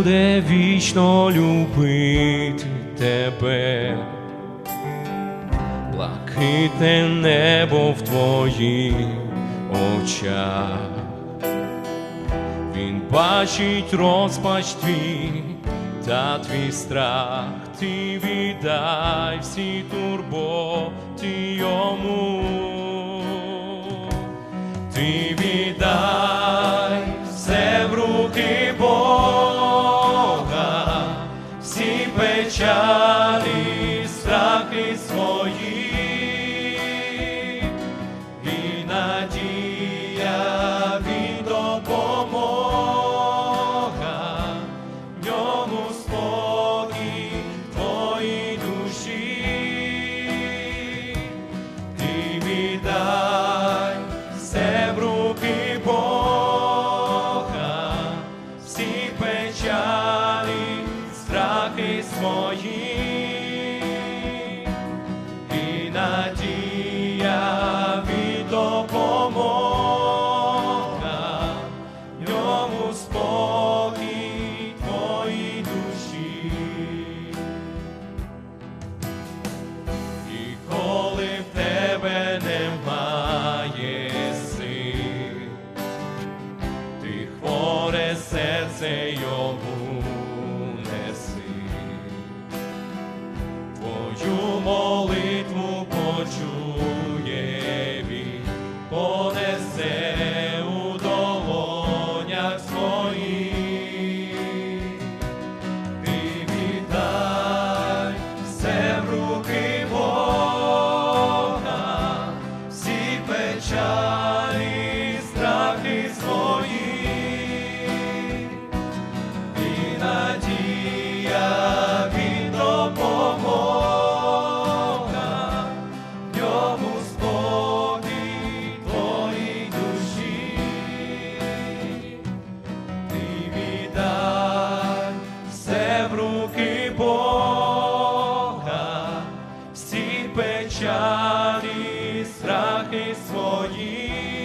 буде вічно любити тебе, блакитне небо в твоїх очах, він бачить розпач твій та твій страх, ти віддай всі турботи йому. Ти more. в руки Бога, всі печалі, страхи свої.